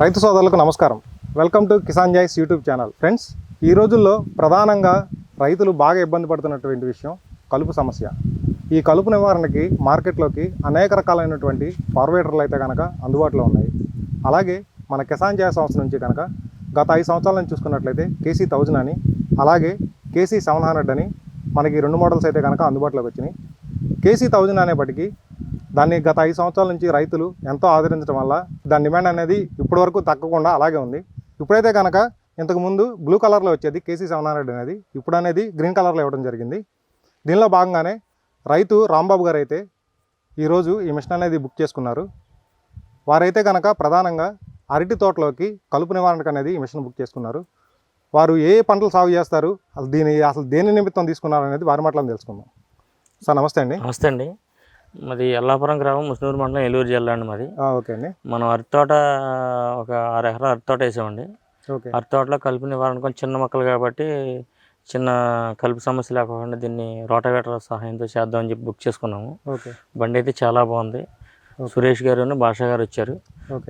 రైతు సోదరులకు నమస్కారం. Welcome to Kisan joys YouTube channel. Friends ఈ రోజుల్లో ప్రధానంగా రైతులు బాగా ఇబ్బంది పడుతున్నటువంటి విషయం కలుపు సమస్య. ఈ కలుపు నివారణకి మార్కెట్లోకి అనేక రకాలైనటువంటి ఫార్వేటర్లు అయితే కనుక అందుబాటులో ఉన్నాయి. అలాగే మన కిసాన్ జాయ్ సంస్థ నుంచి కనుక గత ఐదు సంవత్సరాల నుంచి చూసుకున్నట్లయితే కేసీ థౌజండ్ అని అలాగే కేసీ సెవెన్ హండ్రెడ్ అని మనకి రెండు మోడల్స్ అయితే కనుక అందుబాటులోకి వచ్చినాయి. కేసీ థౌజండ్ అనేప్పటికీ దాన్ని గత ఐదు సంవత్సరాల నుంచి రైతులు ఎంతో ఆదరించడం వల్ల దాని డిమాండ్ అనేది ఇప్పటివరకు తగ్గకుండా అలాగే ఉంది. ఇప్పుడైతే కనుక ఇంతకు ముందు బ్లూ కలర్లో వచ్చేది కేసీ సెవెన్ హండ్రెడ్ అనేది ఇప్పుడు అనేది గ్రీన్ కలర్లో ఇవ్వడం జరిగింది. దీనిలో భాగంగానే రైతు రాంబాబు గారు అయితే ఈరోజు ఈ మిషన్ అనేది బుక్ చేసుకున్నారు. వారైతే కనుక ప్రధానంగా అరటి తోటలోకి కలుపు నివారణకు అనేది ఈ మిషన్ బుక్ చేసుకున్నారు. వారు ఏ ఏ పంటలు సాగు చేస్తారు అసలు దీని అసలు దేని నిమిత్తం తీసుకున్నారు అనేది వారి మాటలను తెలుసుకుందాం. సార్ నమస్తే అండి. నమస్తే అండి. మాది ఎల్లాపురం గ్రామం ముస్నూరు మండలం ఏలూరు జిల్లా అండి మాది. ఓకే అండి. మనం అరటి తోట ఒక ఆరు ఎకరాల అరటి తోట వేసామండి. ఓకే. అరటి తోటలో కలుపు నివారణ కొంచెం చిన్న మొక్కలు కాబట్టి చిన్న కలుపు సమస్య లేకుండా దీన్ని రోటవేటర్ సహాయంతో చేద్దామని చెప్పి బుక్ చేసుకున్నాము. ఓకే. బండి అయితే చాలా బాగుంది. సురేష్ గారు భాష గారు వచ్చారు.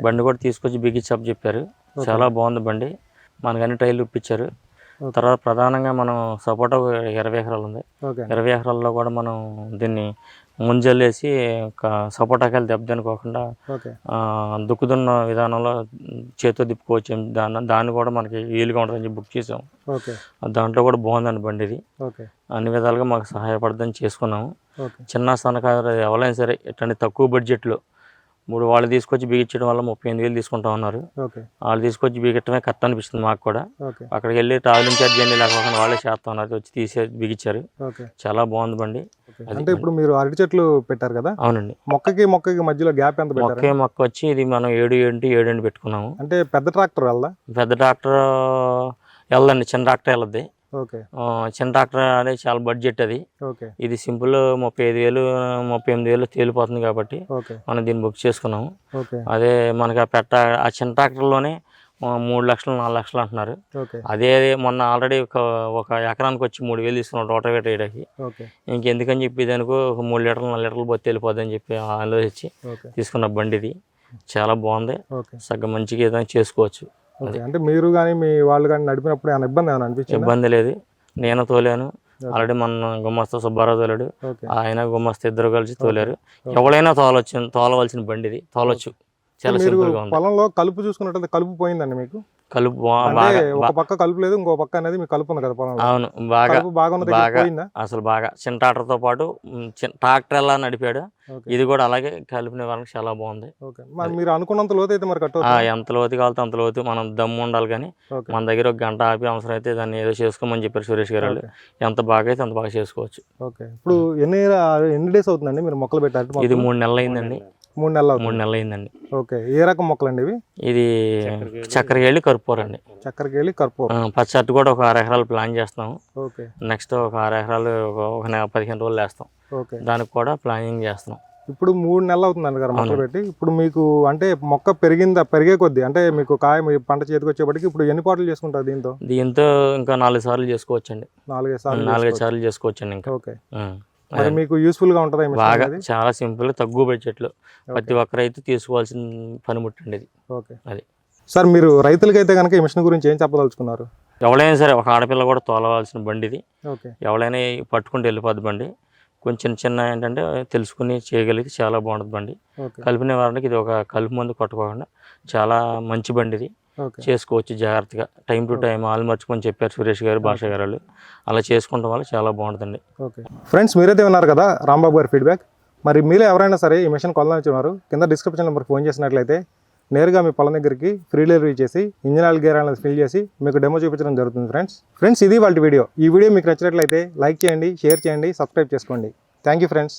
బండి కూడా తీసుకొచ్చి బిగించి అప్ చెప్పారు చాలా బాగుంది బండి. మనకు అన్ని టైర్లు ఇప్పించారు. తర్వాత ప్రధానంగా మనం సపోటా ఇరవై ఎకరాలు ఉంది. ఇరవై ఎకరాల్లో కూడా మనం దీన్ని ముంజల్లేసి ఒక సపోటాకాయలు దెబ్బతినుకోకుండా దుక్కుదున్న విధానంలో చేతితో తిప్పుకోవచ్చు. దాన్ని దాన్ని కూడా మనకి వీలుగా ఉంటుందని చెప్పి బుక్ చేసాం. దాంట్లో కూడా బాగుందండి బండి ఇది. అన్ని విధాలుగా మాకు సహాయపడదని చేసుకున్నాము. చిన్న సన్నకారు ఎవరైనా సరే ఇట్లాంటి తక్కువ బడ్జెట్లో ఇప్పుడు వాళ్ళు తీసుకొచ్చి బిగించడం వల్ల ముప్పై ఎనిమిది వేలు తీసుకుంటా ఉన్నారు. వాళ్ళు తీసుకొచ్చి బిగట్టమే కరెక్ట్ అనిపిస్తుంది మాకు కూడా. అక్కడికి వెళ్ళి ట్రావెలింగ్ ఛార్జ్ అన్ని లేకపోకుండా వాళ్ళే చేస్తా ఉన్నారు వచ్చి తీసే బిగించారు. చాలా బాగుంది బండి. అంటే ఇప్పుడు మీరు అరటి చెట్లు పెట్టారు కదా? అవునండి. మొక్కకి మొక్కకి మధ్యలో గ్యాప్ ఎంత మొక్కే మొక్క వచ్చి ఇది మనం ఏడు ఏంటి ఏడు పెట్టుకున్నాము. అంటే పెద్ద ట్రాక్టర్ వెళ్దా? పెద్ద ట్రాక్టర్ వెళ్ళదండి చిన్న ట్రాక్టర్ వెళ్ళద్ది. చిన్న ట్రాక్టర్ అనేది చాలా బడ్జెట్ అది. ఇది సింపుల్ ముప్పై ఐదు వేలు ముప్పై ఎనిమిది వేలు తేలిపోతుంది కాబట్టి మనం దీన్ని బుక్ చేసుకున్నాము. అదే మనకి ఆ పెట్ట ఆ చిన్న ట్రాక్టర్లోనే మూడు లక్షలు నాలుగు లక్షలు అంటున్నారు. అదే మొన్న ఆల్రెడీ ఒక ఒక ఎకరానికి వచ్చి మూడు వేలు తీసుకున్నాం రోటవేటర్ వేయడానికి. ఇంకెందుకని చెప్పి దానికి ఒక మూడు లీటర్లు నాలుగు లీటర్లు పోతే వెళ్ళిపోద్ది అని చెప్పి ఆలోచించి తీసుకున్న బండి ఇది. చాలా బాగుంది. సగం మంచిగా ఏదైనా చేసుకోవచ్చు. ఓకే. అంటే మీరు కానీ మీ వాళ్ళు కానీ నడిపినప్పుడు ఏమైనా ఇబ్బంది ఏమైనా అనిపించింది? ఇబ్బంది లేదు. నేను తోలాను. ఆల్రెడీ మన గుమస్తా సుబ్బారావు తోలాడు. ఆయన గుమస్తా ఇద్దరు కలిసి తోలారు. ఎవరైనా తోలొచ్చు తోలవలసిన బండి ఇది తోలొచ్చు. చాలా మీరు సింపుల్గా ఉంది. పొలంలో కలుపు చూసుకున్నట్లయితే కలుపు పోయిందండి మీకు? కలుపు ఒక పక్క కలుపు లేదు ఇంకో పక్క అనేది మీకు కలుపు ఉంది కదా పొలంలో. అవును బాగా బాగా అసలు బాగా చిన్న ట్రాక్టర్తో పాటు ట్రాక్టర్ ఎలా నడిపాడు ఇది కూడా అలాగే కలుపు నివారణకు చాలా బాగుంది. మరి మీరు అనుకున్నంత లోతు అయితే మరి కట్టు ఎంత లోతు కావాలితే అంత లోతు మనం దమ్ము ఉండాలి కానీ మన దగ్గర ఒక గంట ఆపి అవసరం అయితే దాన్ని ఏదో చేసుకోమని చెప్పారు సురేష్ గారు వాళ్ళు. ఎంత బాగా అయితే అంత బాగా చేసుకోవచ్చు. ఓకే. ఇప్పుడు ఎన్ని ఎన్ని డేస్ అవుతుందండి మీరు మొక్కలు పెట్టారు? ఇది మూడు నెలలు అయిందండి. మూడు నెలలు మూడు నెలలు అయిందండి ఓకే. ఏ రకం మొక్కలు అండి ఇవి? ఇది చక్కెరకేళి కర్పూరం అండి చక్కెరకి వెళ్ళి కర్పూరం పచ్చట్టు కూడా ఒక ఆరు ఎకరాలు ప్లాన్ చేస్తాం ఓకే. నెక్స్ట్ ఒక ఆరు ఎకరాలు ఒక- పదిహేను రోజులు వేస్తాం. ఓకే. దానికి కూడా ప్లానింగ్ చేస్తున్నాం. ఇప్పుడు మూడు నెలలు అవుతుందండి గారు మొక్కలు పెట్టి. ఇప్పుడు మీకు అంటే మొక్క పెరిగిందా పెరిగే కొద్దీ అంటే మీకు కాయ మీ పంట చేతికి వచ్చేప్పటికి ఇప్పుడు ఎన్ని పాటలు చేసుకుంటారు దీంతో? దీంతో ఇంకా నాలుగు సార్లు చేసుకోవచ్చండి. నాలుగైదు సార్లు నాలుగైదు సార్లు చేసుకోవచ్చండి ఇంకా. ఓకే. మరి మీకు యూస్ఫుల్గా ఉంటుందా బాగా? చాలా సింపుల్ తక్కువ బడ్జెట్లో ప్రతి ఒక్కరు అయితే తీసుకోవాల్సిన పనిముట్టండి ఇది ఓకే అది. సార్ మీరు రైతులకైతే కనుక ఈ మిషన్ గురించి ఏం చెప్పదలుచుకున్నారు? ఎవరైనా సరే ఒక ఆడపిల్ల కూడా తోలవలసిన బండి ఇది ఎవరైనా పట్టుకుంటూ వెళ్ళిపోద్ది బండి. కొంచెం చిన్న ఏంటంటే తెలుసుకుని చేయగలిగితే చాలా బాగుంటుంది బండి. ఓకే కలుపు నివారణకి ఇది ఒక కలుపు మందు కొట్టుకోకుండా చాలా మంచి బండి ఇది చేసుకోవచ్చు జాగ్రత్తగా. టైం టు టైం ఆలు మర్చుకొని చెప్పారు సురేష్ గారు భాష గారు. వాళ్ళు. అలా చేసుకుంటాం వల్ల చాలా బాగుంటుందండి. ఓకే. ఫ్రెండ్స్ మీరైతే విన్నారు కదా రాంబాబు గారి ఫీడ్బ్యాక్ మరి మీలో ఎవరైనా సరే ఈ మిషన్ కొనాలనుకున్నారు కింద డిస్క్రిప్షన్ నెంబర్ ఫోన్ చేసినట్లయితే నేరుగా మీ పొలం దగ్గరికి ఫ్రీ డెలివరీ చేసి ఇంజిన్ ఆయిల్ గేర్ అనేది ఫిల్ చేసి మీకు డెమో చూపించడం జరుగుతుంది ఫ్రెండ్స్ ఫ్రెండ్స్ ఇది వాళ్ళ వీడియో ఈ వీడియో మీకు నచ్చినట్లయితే లైక్ చేయండి షేర్ చేయండి సబ్స్క్రైబ్ చేసుకోండి. Thank you friends